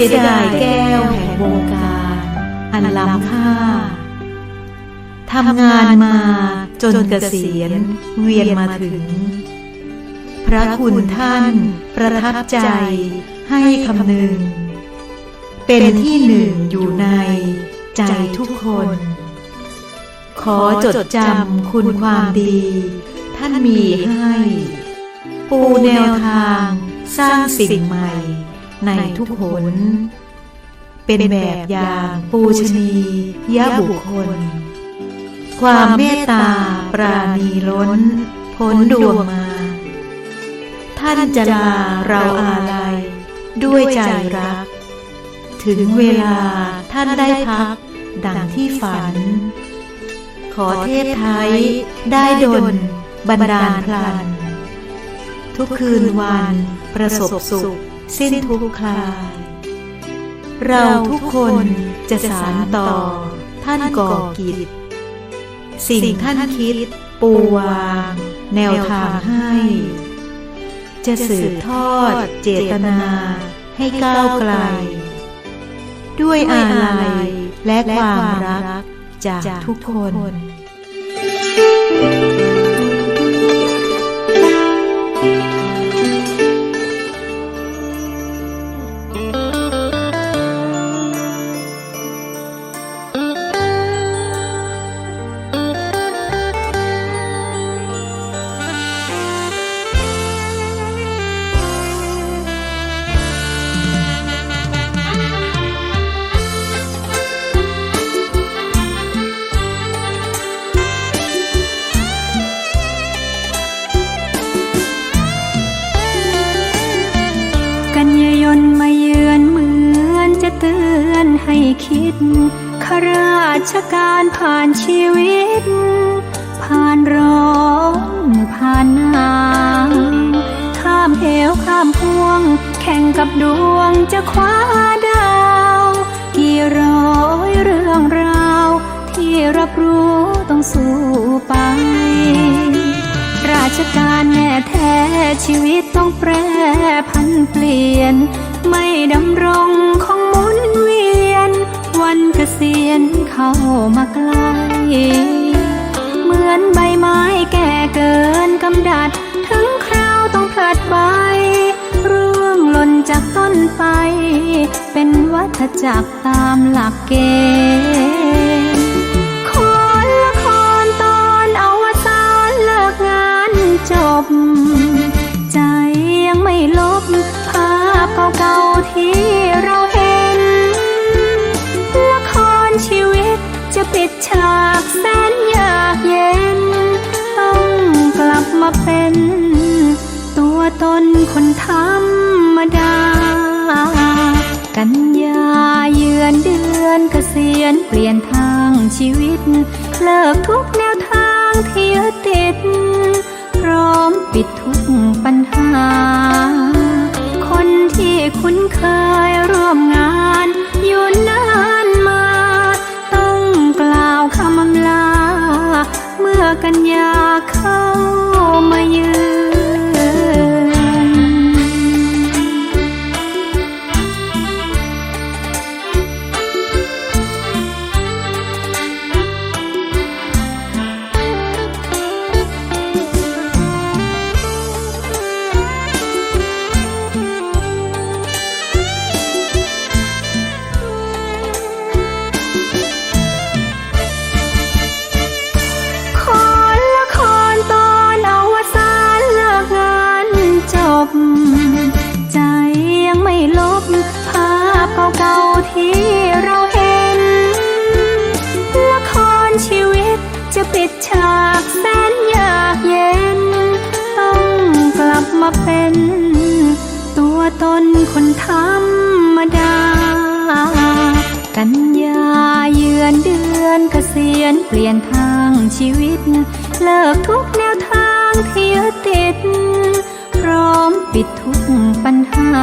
สียดายแก้วแห่งวงการ อันล้ำค่าทำงานมาจนเกษียณเวียนมาถึง พระคุณท่านประทับใจให้คำนึง เป็นที่หนึ่งอยู่ในใจทุกคน ขอจดจำคุณความดี ท่านมีให้ ปูแนวทางสร้างสิ่งใหม่ ในทุกหน เป็นแบบอย่างปูชนียบุคคล ความเมตตาปราณีล้น พ้นดวงมา ท่านจะลาเราอาลัย ด้วยใจรัก ถึงเวลาท่านได้พัก ดังที่ฝัน ขอเทพไทยได้ดลบันดาลพลัน ทุกคืนวันประสบสุข สิ้นทุกคลาย เราทุกคนจะสานต่อ ท่านก่อกิจ สิ่งท่านคิด ปูวาง แนวทางให้ จะสืบทอดเจตนาให้ก้าวไกล ด้วยอาลัยและความรักจากทุกคนกัน คิดข้าราชการผ่านชีวิต ผ่านร้อนผ่านหนาวข้ามเหวข้ามพวง แข่งกับดวงจะคว้าดาว กี่ร้อยเรื่องราว ที่รับรู้ต้องสู้ไป ราชการแน่แท้ชีวิตต้องแปรพันเปลี่ยน ไม่ดำรงคง วันเกษียณเข้ามาใกล้เหมือนใบไม้แก่เกินกำดัด ถึงคราวต้องพลัดใบร่วงหล่นจากต้นไป เป็นวัฏจักรตามหลักเกณฑ์ เป็น ตัวตนคนธรรมดา กันยาเยือนเดือนเกษียณเปลี่ยนทางชีวิต เลิกทุกแนวทางที่ยึดติด พร้อมปิดทุกปัญหา คนที่คุ้นเคยร่วมงานอยู่นานมา ต้องกล่าวคำอำลา เมื่อกันยาเข้ามาิดฉากแสนยากเย็น ต้องกลับมาเป็น ตัวตนคนธรรมดา กันยาเยือนเดือนเกษียณเปลี่ยนทางชีวิต เลิกทุกแนวทางที่ยึดติด พร้อมปิดทุกปัญหา